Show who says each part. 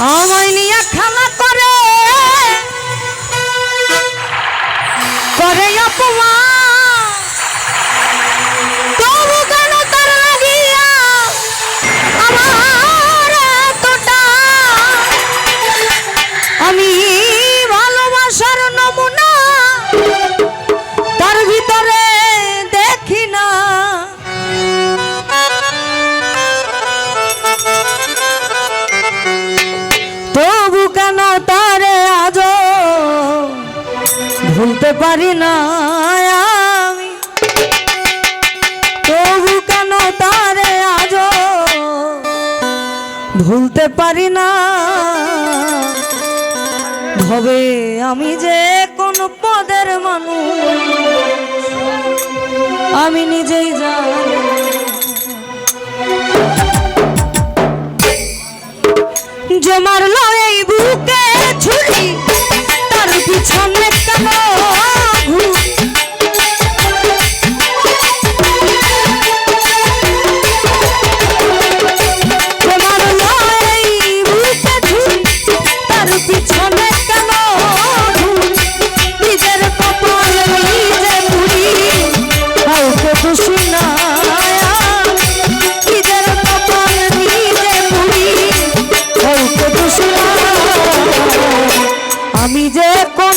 Speaker 1: আমায় নিয়ে খেলা করে। করে অপমান। ভুলতে পারি না আমি। তবু কেন তারে আজ ভুলতে পারি না? ভবে আমি যে কোন পদের মানুষ, আমি নিজেই জানি আমি যে কোন